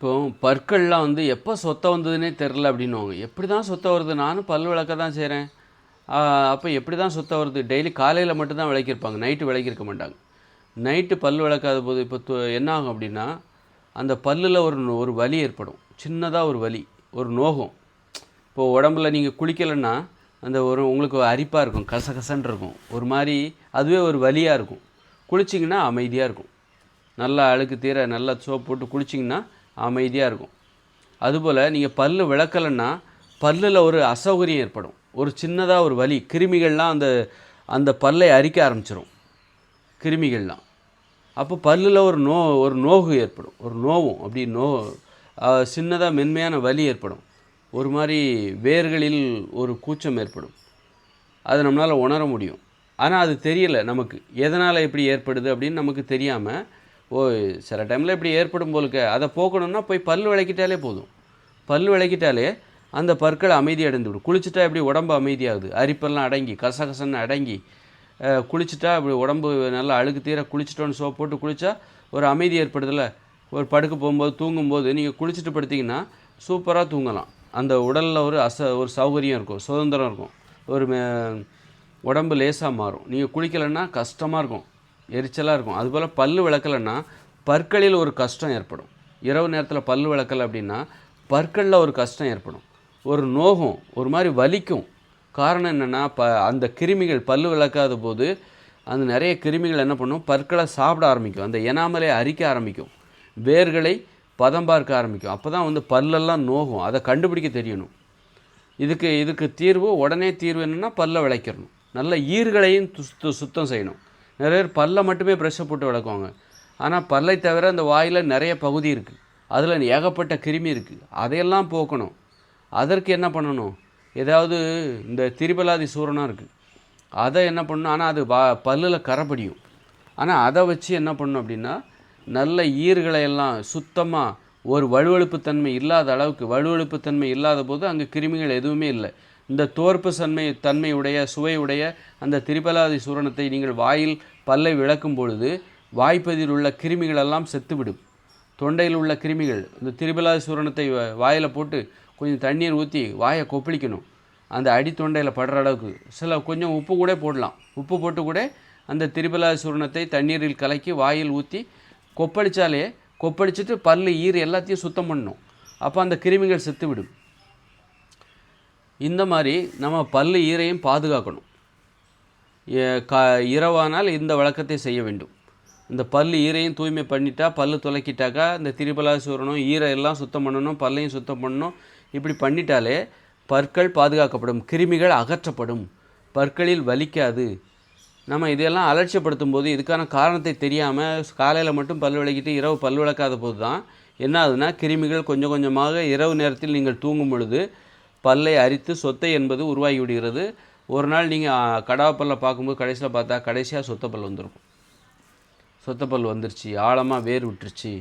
இப்போ பற்கள்லாம் வந்து எப்போ சொத்தை வந்ததுன்னே தெரில அப்படின்னுவாங்க. எப்படி தான் சொத்தை வருது? நானும் பல் விளக்க தான் செய்கிறேன் அப்போ எப்படி தான் சொத்தை வருது? டெய்லி காலையில் மட்டும்தான் விளக்கியிருப்பாங்க. நைட்டு விளக்கியிருக்க மாட்டாங்க. நைட்டு பல் விளக்காத போது இப்போ என்ன ஆகும் அப்படின்னா அந்த பல்லில் ஒரு ஒரு வலி ஏற்படும். சின்னதாக ஒரு வலி ஒரு நோகம். இப்போது உடம்புல நீங்கள் குளிக்கலைன்னா அந்த ஒரு உங்களுக்கு அரிப்பாக இருக்கும் கசகசன்னு இருக்கும். ஒரு மாதிரி அதுவே ஒரு வலியாக இருக்கும். குளிச்சிங்கன்னா அமைதியாக இருக்கும். நல்லா அழுக்கு தீர நல்லா சோப் போட்டு குளிச்சிங்கன்னா அமைதியாக இருக்கும். அதுபோல் நீங்கள் பல்லு விளக்கலைன்னா பல்லில் ஒரு அசௌகரியம் ஏற்படும். ஒரு சின்னதாக ஒரு வலி கிருமிகள்லாம் அந்த அந்த பல்லை அரிக்க ஆரம்பிச்சிடும் கிருமிகள்லாம். அப்போ பல்லில் ஒரு நோ ஒரு நோகு ஏற்படும். ஒரு நோவும் அப்படி நோ சின்னதாக மென்மையான வலி ஏற்படும். ஒரு மாதிரி வேர்களில் ஒரு கூச்சம் ஏற்படும். அது நம்மளால் உணர முடியும். ஆனால் அது தெரியலை நமக்கு. எதனால் இப்படி ஏற்படுது அப்படின்னு நமக்கு தெரியாமல் ஓ சில டைமில் இப்படி ஏற்படும் போலுக்க. அதை போக்கணும்னா போய் பல் விளக்கிட்டாலே போதும். பல் விளக்கிட்டாலே அந்த பற்கள் அமைதி அடைந்து விடும் குளிச்சுட்டா எப்படி உடம்பு அமைதியாகுது? அரிப்பெல்லாம் அடங்கி கசகசன்னு அடங்கி குளிச்சுட்டா அப்படி உடம்பு நல்லா அழுக்கு தீர குளிச்சிட்டோன்னு சோப் போட்டு குளித்தா ஒரு அமைதி ஏற்படுதுல்ல. ஒரு படுக்க போகும்போது தூங்கும்போது நீங்கள் குளிச்சுட்டு படுத்தீங்கன்னா சூப்பராக தூங்கலாம். அந்த உடலில் ஒரு அச ஒரு சௌகரியம் இருக்கும் சுதந்திரம் இருக்கும். ஒரு உடம்பு லேசாக மாறும். நீங்கள் குளிக்கலைன்னா கஷ்டமாக இருக்கும். எரிச்சலாக இருக்கும். அதுபோல் பல்லு விளக்கலைன்னா பற்களில் ஒரு கஷ்டம் ஏற்படும். இரவு நேரத்தில் பல் விளக்கலை அப்படின்னா பற்களில் ஒரு கஷ்டம் ஏற்படும். ஒரு நோகம் ஒரு மாதிரி வலிக்கும். காரணம் என்னென்னா ப அந்த கிருமிகள் பல் விளக்காத போது அந்த நிறைய கிருமிகள் என்ன பண்ணும்? பற்களை சாப்பிட ஆரம்பிக்கும். அந்த எனாமலே அரிக்க ஆரம்பிக்கும். வேர்களை பதம் பார்க்க ஆரம்பிக்கும். அப்போ தான் வந்து பல்லெல்லாம் நோகும். அதை கண்டுபிடிக்க தெரியணும். இதுக்கு இதுக்கு தீர்வு உடனே தீர்வு என்னென்னா பல்லை விளைக்கிறணும் நல்ல ஈர்களையும் சுத்தம் செய்யணும். நிறைய பேர் பல்லை மட்டுமே ப்ரெஷ்ஷை போட்டு விளக்குவாங்க. ஆனால் பல்லை தவிர அந்த வாயில் நிறைய பகுதி இருக்குது அதில் ஏகப்பட்ட கிருமி இருக்குது அதையெல்லாம் போக்கணும். அதற்கு என்ன பண்ணணும்? ஏதாவது இந்த திரிபலாதி சூரணம் இருக்குது அதை என்ன பண்ணணும்? ஆனால் அது வா பல்லில் கரைப்படியும். ஆனால் அதை வச்சு என்ன பண்ணணும் அப்படின்னா நல்ல ஈர்களை எல்லாம் சுத்தமாக ஒரு வழுவழுப்பு தன்மை இல்லாத அளவுக்கு வழுவழுப்பு தன்மை இல்லாத போது அங்கே கிருமிகள் எதுவுமே இல்லை. இந்த தோற்பு தன்மை தன்மையுடைய சுவையுடைய அந்த திரிபலாதி சூரணத்தை நீங்கள் வாயில் பல்லை விளக்கும் பொழுது வாய்ப்பதில் உள்ள கிருமிகள் எல்லாம் செத்துவிடும். தொண்டையில் உள்ள கிருமிகள் இந்த திரிபலாதி சூரணத்தை வ- போட்டு கொஞ்சம் தண்ணீர் ஊற்றி வாயை கொப்பளிக்கணும். அந்த அடி தொண்டையில் படுற அளவுக்கு. சில கொஞ்சம் உப்பு கூட போடலாம். உப்பு போட்டு கூட அந்த திரிபலாதி சூரணத்தை தண்ணீரில் கலக்கி வாயில் ஊற்றி கொப்பளித்தாலே கொப்பளிச்சுட்டு பல் ஈர் எல்லாத்தையும் சுத்தம் பண்ணணும் அப்போ அந்த கிருமிகள் செத்துவிடும். இந்த மாதிரி நம்ம பல்லு ஈரையும் பாதுகாக்கணும். க இரவானால் இந்த வழக்கத்தை செய்ய வேண்டும். இந்த பல்லு ஈரையும் தூய்மை பண்ணிட்டா பல் துலக்கிட்டாக்கா இந்த திரிபலா சூரணும் ஈரை எல்லாம் சுத்தம் பண்ணணும் பல்லையும் சுத்தம் பண்ணணும். இப்படி பண்ணிட்டாலே பற்கள் பாதுகாக்கப்படும் கிருமிகள் அகற்றப்படும். பற்களில் வலிக்காது. நம்ம இதையெல்லாம் அலட்சியப்படுத்தும் போது இதுக்கான காரணத்தை தெரியாமல் காலையில் மட்டும் பல் விளக்கிட்டு இரவு பல் விளக்காத போது தான் என்ன ஆகுதுன்னா கிருமிகள் கொஞ்சம் கொஞ்சமாக இரவு நேரத்தில் நீங்கள் தூங்கும் பொழுது பல்லை அரித்து சொத்தை என்பது உருவாகி விடுகிறது ஒரு நாள் நீங்கள் கடாப்பல்ல பார்க்கும்போது கடைசியில் பார்த்தா கடைசியாக சொத்தப்பல் வந்திருக்கும். சொத்தப்பல் வந்துருச்சு ஆழமாக வேர் விட்டுருச்சு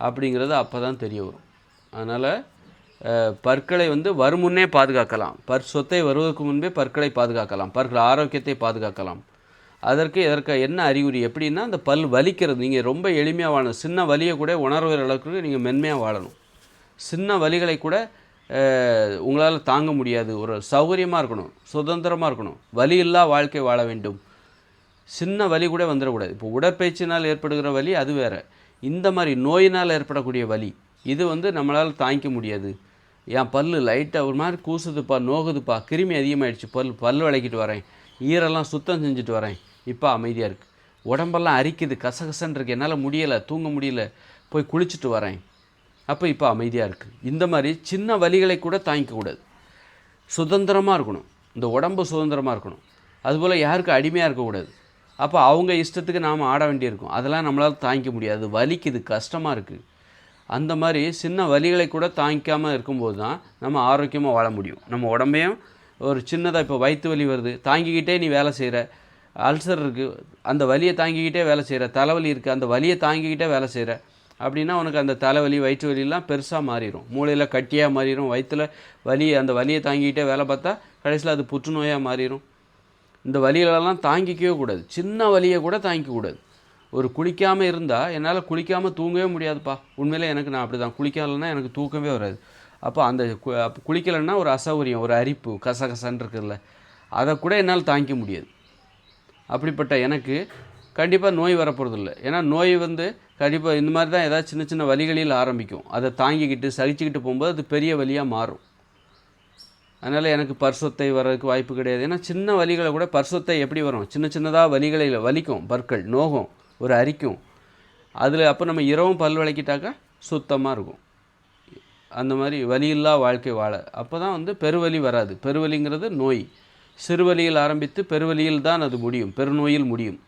அப்படிங்கிறது அப்போ தான் தெரிய வரும். அதனால் பற்களை வந்து வருமுன்னே பாதுகாக்கலாம். பற் சொத்தை வருவதற்கு முன்பே பற்களை பாதுகாக்கலாம். பற்கள் ஆரோக்கியத்தை பாதுகாக்கலாம். அதற்கு இதற்கு என்ன அறிகுறி? எப்படின்னா அந்த பல் வலிக்கிறது. நீங்கள் ரொம்ப எளிமையாக வாழணும். சின்ன வலியை கூட உணர்கிற அளவுக்கு நீங்கள் மென்மையாக வாழணும். சின்ன வலிகளை கூட உங்களால் தாங்க முடியாது. ஒரு சௌகரியமாக இருக்கணும். சுதந்திரமாக இருக்கணும். வலி இல்லா வாழ்க்கை வாழ வேண்டும். சின்ன வலி கூட வந்துடக்கூடாது. இப்போ உடற்பயிற்சினால் ஏற்படுகிற வலி அது வேறு. இந்த மாதிரி நோயினால் ஏற்படக்கூடிய வலி இது வந்து நம்மளால் தாங்கிக்க முடியாது. என் பல்லு லைட்டாக ஒரு மாதிரி கூசுதுப்பா நோகுதுப்பா. கிருமி அதிகமாயிடுச்சு. பல் பல் விளக்கிட்டு வரேன். ஈரெல்லாம் சுத்தம் செஞ்சுட்டு வரேன். இப்போ அமைதியாக இருக்குது உடம்பெல்லாம் அரிக்குது. கசகசன்னு இருக்கு. என்னால் முடியலை தூங்க முடியல. போய் குளிச்சுட்டு வரேன். அப்போ இப்போ அமைதியாக இருக்குது இந்த மாதிரி சின்ன வலிகளை கூட தாங்கிக்கக்கூடாது சுதந்திரமாக இருக்கணும். இந்த உடம்பு சுதந்திரமாக இருக்கணும். அதுபோல் யாருக்கும் அடிமையாக இருக்கக்கூடாது அப்போ அவங்க இஷ்டத்துக்கு நாம் ஆட வேண்டியிருக்கும். அதெல்லாம் நம்மளால் தாங்கிக்க முடியாது. வலிக்குது கஷ்டமாக இருக்குது அந்த மாதிரி சின்ன வலிகளை கூட தாங்கிக்காமல் இருக்கும்போது தான் நம்ம ஆரோக்கியமாக வாழ முடியும். நம்ம உடம்பையும் ஒரு சின்னதாக இப்போ வயிற்று வலி வருது. தாங்கிக்கிட்டே நீ வேலை செய்கிற அல்சர் இருக்குது அந்த வலியை தாங்கிக்கிட்டே வேலை செய்கிற தலைவலி இருக்குது அந்த வலியை தாங்கிக்கிட்டே வேலை செய்கிற அப்படின்னா உனக்கு அந்த தலைவலி வயிற்று வலியெல்லாம் பெருசாக மாறிடும் மூளையில் கட்டியாக மாறிடும் வயிற்றில் வலி அந்த வலியை தாங்கிக்கிட்டே வேலை பார்த்தா கடைசியில் அது புற்றுநோயாக மாறிடும் இந்த வலிகளெல்லாம் தாங்கிக்கவே கூடாது. சின்ன வலியை கூட தாங்கிக்கூடாது ஒரு குளிக்காமல் இருந்தால் என்னால் குளிக்காமல் தூங்கவே முடியாதுப்பா. உண்மையில் எனக்கு நான் அப்படி தான் குளிக்கலைன்னா எனக்கு தூக்கமே வராது. அப்போ அந்த கு அப்போ குளிக்கலைன்னா ஒரு அசௌகரியம் ஒரு அரிப்பு கசகசன்னு இருக்குதுல்ல. அதை கூட என்னால் தாங்கிக்க முடியாது. அப்படிப்பட்ட எனக்கு கண்டிப்பாக நோய் வரப்போகிறதில்ல ஏன்னா நோய் வந்து கண்டிப்பாக இந்த மாதிரி தான் ஏதாவது சின்ன சின்ன வலிகளில் ஆரம்பிக்கும். அதை தாங்கிக்கிட்டு சகிச்சுக்கிட்டு போகும்போது அது பெரிய வலியாக மாறும். அதனால் எனக்கு பர்சத்தை வர்றதுக்கு வாய்ப்பு கிடையாது. ஏன்னா சின்ன வலிகளை கூட பர்சத்தை எப்படி வரும்? சின்ன சின்னதாக வலிகளில் வலிக்கும் பற்கள் நோகம் ஒரு அரிக்கும். அதில் அப்போ நம்ம இரவும் பல் விளக்கிட்டாக்கா சுத்தமாக இருக்கும். அந்த மாதிரி வலியில்லா வாழ்க்கை வாழ. அப்போ தான் வந்து பெருவலி வராது. பெருவலிங்கிறது நோய். சிறுவலியில் ஆரம்பித்து பெருவலியில் தான் அது முடியும். பெருநோயில் முடியும்.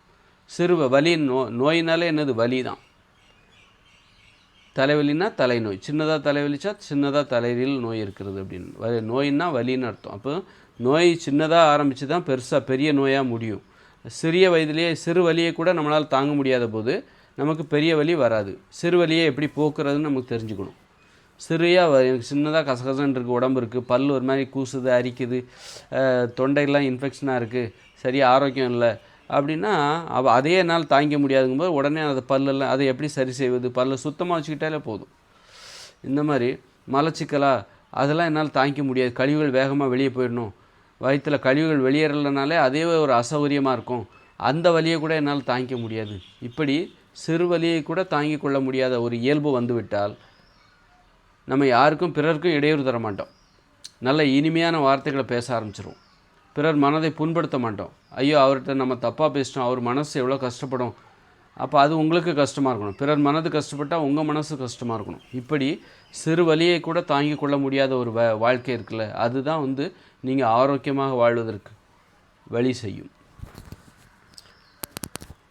சிறு வலி நோ நோயினாலே என்னது? வலி தான் தலைவலின்னா தலைநோய். சின்னதாக தலைவலிச்சா சின்னதாக தலையில் நோய் இருக்கிறது அப்படின்னு. வ- நோயின்னா வலின்னு அர்த்தம். அப்போ நோய் சின்னதாக ஆரம்பித்து தான் பெருசாக பெரிய நோயாக முடியும். சிறிய வயதிலேயே சிறு வலியை கூட நம்மளால் தாங்க முடியாத போது நமக்கு பெரிய வலி வராது. சிறு வலியை எப்படி போக்குறதுன்னு நமக்கு தெரிஞ்சுக்கணும். சிறியாக வ- எனக்கு சின்னதாக கசகசன்னு இருக்குது உடம்பு இருக்குது பல் ஒரு மாதிரி கூசுது அரிக்குது அஹ், தொண்டையெல்லாம் இன்ஃபெக்ஷனாக இருக்குது சரியாக ஆரோக்கியம் இல்லை அப்படின்னா அவ அதையே என்னால் தாங்கிக்க முடியாதுங்கும்போது உடனே அதை பல்லெல்லாம் அதை எப்படி சரி செய்வது? பல்லை சுத்தமாக வச்சுக்கிட்டாலே போதும். இந்த மாதிரி மலச்சிக்கலா அதெல்லாம் என்னால் தாங்கிக்க முடியாது. கழிவுகள் வேகமாக வெளியே போயிடணும். வயிற்றில் கழிவுகள் வெளியேறலைனாலே அதே ஒரு அசௌகரியமாக இருக்கும். அந்த வலியை கூட என்னால் தாங்கிக்க முடியாது. இப்படி சிறு வலியை கூட தாங்கிக் கொள்ள முடியாத ஒரு இயல்பு வந்துவிட்டால் நம்ம யாருக்கும் பிறருக்கும் இடையூறு தர மாட்டோம் நல்ல இனிமையான வார்த்தைகளை பேச ஆரம்பிச்சிருவோம். பிறர் மனதை புண்படுத்த மாட்டோம். ஐயோ அவர்கிட்ட நம்ம தப்பாக பேசிட்டோம் அவர் மனசு எவ்வளோ கஷ்டப்படும். அப்போ அது உங்களுக்கு கஷ்டமாக இருக்கணும். பிறர் மனது கஷ்டப்பட்டால் உங்கள் மனசு கஷ்டமாக இருக்கணும். இப்படி சிறு வழியை கூட தாங்கிக் கொள்ள முடியாத ஒரு வ வாழ்க்கை இருக்குல்ல அதுதான் வந்து நீங்கள் ஆரோக்கியமாக வாழ்வதற்கு வழி செய்யும்.